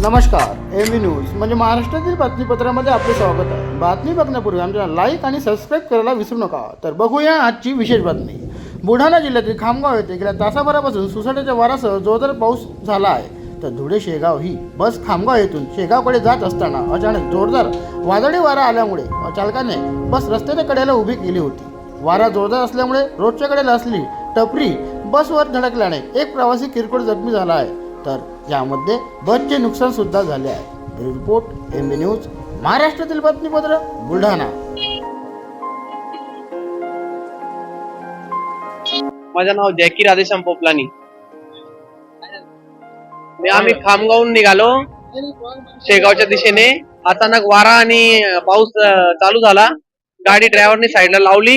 नमस्कार M V news म्हणजे महाराष्ट्रातील बातमीपत्रामध्ये आपले स्वागत आहे. बातमी बघण्यापूर्वी आमच्या लाईक आणि सबस्क्राईब करायला विसरू नका. तर बघूया आजची विशेष बातमी. बुलढाणा जिल्ह्यातील खामगाव येथे गेल्या तासाभरापासून सुसाट्याच्या वारासह जोरदार पाऊस झाला आहे. तर धुळे शेगाव ही बस खामगाव येथून शेगावकडे जात असताना अचानक जोरदार वादळी वारा आल्यामुळे चालकाने बस रस्त्याच्या कडेला उभी केली होती. वारा जोरदार असल्यामुळे रोडच्या कडेला असली टपरी बसवर धडकल्याने एक प्रवासी किरकोळ जखमी झाला आहे. तर यामध्ये बसचे नुकसान सुद्धा झाले आहे. रिपोर्ट एम बी न्यूज महाराष्ट्रातील बातमीपत्र बुलढाणा. माझं नाव जॅकी राधेश्याम पोपलानी. मी आम्ही खामगावून निघालो शेगावच्या दिशेने. अचानक वारा आणि पाऊस चालू झाला. गाडी ड्रायव्हरने साईडला लावली.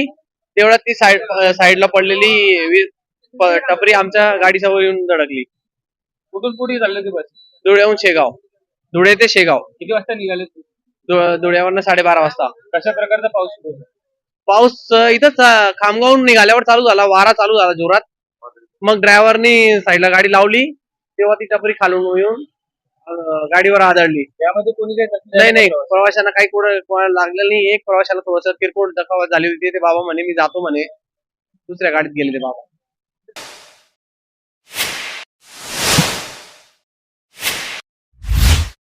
तेवढ्यात ती साईड साईडला पडलेली वीज टपरी आमच्या गाडीसमोर येऊन धडकली. कुठून कुठे चालले ते बस? धुळ्याहून शेगाव. धुळे ते शेगाव. किती वाजता निघाले तू? धु- धुळ्यावरनं साडेबारा वाजता. कशा प्रकारचा पाऊस सुरू होता? पाऊस अं, इथंच अं, खामगावून निघाल्यावर चालू झाला. वारा चालू झाला जोरात. मग ड्रायव्हरनी साईडला गाडी लावली. तेव्हा ती टपरी खालून येऊन अं, गाडीवर आदळली. त्यामध्ये कोणी काही जखमी नाही झालं नाही. का? प्रवाशांना काही कुठं कोणाला लागलेलं नाही एक प्रवाशाला थोडस किरकोळ दखावत झाली होती. ते बाबा म्हणे मी जातो म्हणे. दुसऱ्या गाडीत गेले ते बाबा.